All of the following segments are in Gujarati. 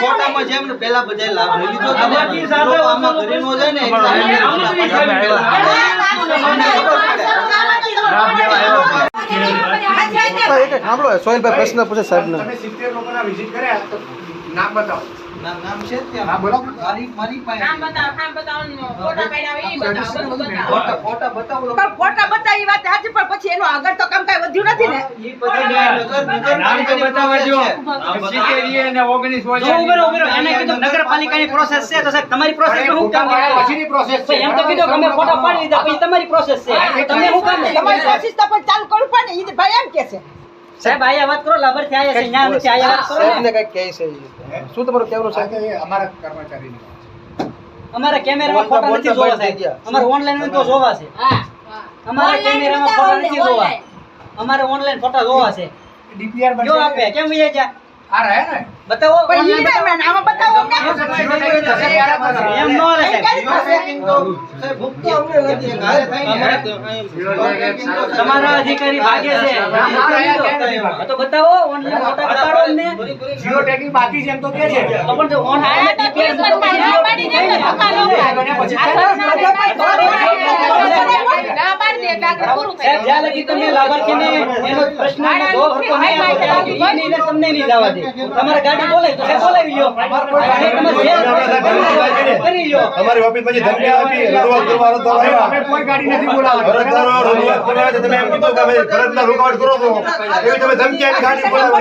ફોટામાં જેમ ને પેલા બધાય લાભ લઈ લીધો આમાં ઘરે નો જાય ને સાંભળો સોહેલભાઈ પ્રશ્ન પૂછે સાહેબને તમે સિત્તેર લોકોના વિઝિટ કર્યા નામ બતાવો નામ નામ છે ત્યાં. હા, બોલો. મારી મારી પાસે. નામ બતાવો, નામ બતાવો ફોટા પાડ્યા હોય બતાવો, ફોટા ફોટા બતાવો પણ ફોટા બતાવી વાત સાચી પણ પછી એનું આગળ તો કામ કાંઈ વધ્યું નથી ને. ઈ બધા નગર- નગરપાલિકાની process છે. જો ઉભેરો ઉભેરો. એને કીધું નગરપાલિકાની પ્રોસેસ છે. તો સાહેબ તમારી પ્રોસેસ હું કામ? પછીની process છે. એમ તો કીધું અમે ફોટા પાડી દીધા પછી તમારી પ્રોસેસ છે. તમે હું કામ તમારી પ્રોસેસ તો પણ ચાલુ કરવું પડે ઈ ભાઈ એમ કે છે. સાહેબ આયા વાત કરો લાભાર્થી આયા છે ન્યા નથી આયા વાત કરો સાહેબ ને કઈ કહે છે. શું તમારો આ છે અમારા છે. અમારા કેમેરામાં ફોટા નથી જોવા સાહેબ. અમારે ઓનલાઈન તો જોવા છે. અમારા કેમેરામાં ફોટા નથી જોવા. અમારે ઓનલાઈન ફોટા જોવા છે. ડીપીઆર. જો આપે કેમ વહી જા આ રહે ને? બતાવો પણ ઈ online ને આમાં બતાવો. એમ ન તો તમારા અધિકારી ભાગે છે. તો બતાવો ઓનલાઈન બતાડો અમને. Zero tagging બાકી છે એમ તો કે છે. તો પણ ઓનલાઈન હા, તો. અને પછી જ્યાં લગી તમે લાભાર્થીને એનો પ્રશ્નનો જવાબ હરખો નહીં આપો ને તમને નહીં જવા દે. તમારે ગાડી બોલાય તો બોલાવી લ્યો. તમારે ઓફિસ પછી ધમકી આપી રજૂઆત કરવા અરજદારો અમે કોઈ ગાડી નથી બોલાવવાની. તમે એમ કીધું કે અમે રૂકાવટ કરો છો. એવી તમે ધમકી આપી ગાડી ને, તમારા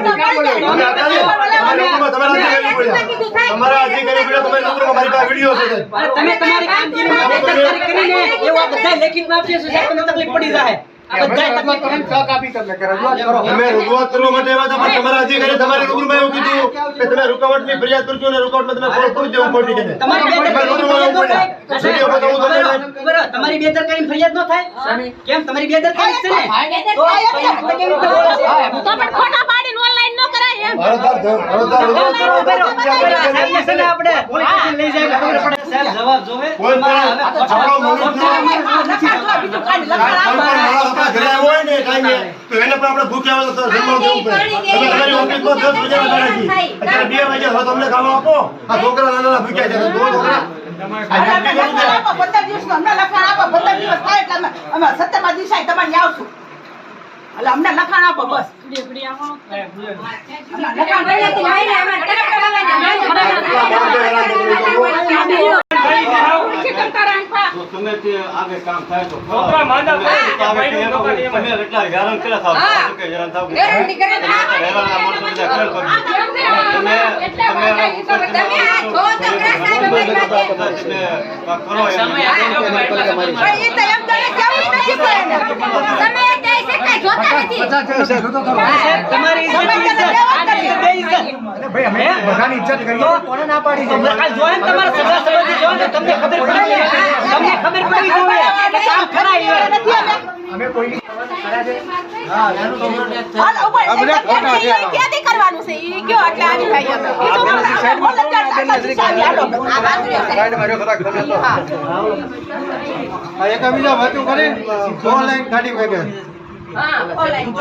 અધિકારી પડ્યા. તમારા અધિકારી પડ્યા તમારી નોકરીમાં મારી પાસે વીડિયો છે તમે તમારી કામગીરીમાં કરીને એવું બધા લેખિતમાં આપીએ છીએ તકલીફ પડી જાય. તમારા અધિકારી તમારી નોકરીમાં એવું કીધું કે તમે રૂકાવટની ફરિયાદ કરજો અને રૂકાવટમાં તમે ફોન કરી દેવું ખોટી કે તમારી બેદરકારી ફરિયાદ ન થાય વીડિયો બતાવું તમને બરાબર, તમારી બેદરકારી ફરિયાદ ન થાય કેમ તમારી બેદરકારી છે ઓનલાઈન ન કરાય એમ આપણે લઈ જાય ખબર પડે. સાહેબ જવાબ જોવે કોઈ પણ આપણો મનુષ્ય આવ્યો હોય તો એને પણ આપણે ભૂખ્યા હોય તો જમવાનું દેવું પડે. તમે તમારી ઓફિસમાં દસ વાગ્યાના ટાણે છીએ. અત્યારે બે વાગ્યા હવે તમને ખાવા આપો. આ છોકરા નાના નાના ભૂખ્યા છે. દો છોકરા અમને લખાણ આપો, પંદર દિવસનું. અમને લખાણ આપો, પંદર દિવસ થાય એટલે અમે- અમે સત્તરમા દિવસે તમારે આવશું. એટલે અમને લખાણ આપો બસ. લખાણ તમે તે આગળ કામ થાય તો કરો. તમે એટલા હેરાન કર્યા થાવ છો? કે હેરાન થાવ હેરાન હેરાનના માણસો બધા ખેલ કરી. તમે તમે આ તમે તમે આ કરો એમ. પણ ઈ તો એમ જાણે કે આવું જ નથી કોઈને. સાહેબ, તમારી ઇજ્જત તમે ઇજ્જત. તેને આ ઇજ્જત. અને ભાઈ ઇજ્જત કરીએ. ના પાડી છે? હમણાં કાલ જોયા તમારા સગા સંબંધી જોયા તમને ખબર પડી તમને ખબર પડી જોઈએ કે કામ ખરા નથી અમે. અમે ઉપર ક્યાંથી- ક્યાંથી કરવાનું છે? એ કયો એટલે આવી જાય અમે. બીજું હા. વાતું કરી. ઓનલાઈન ગાડી વેગે હા, ઓનલાઈન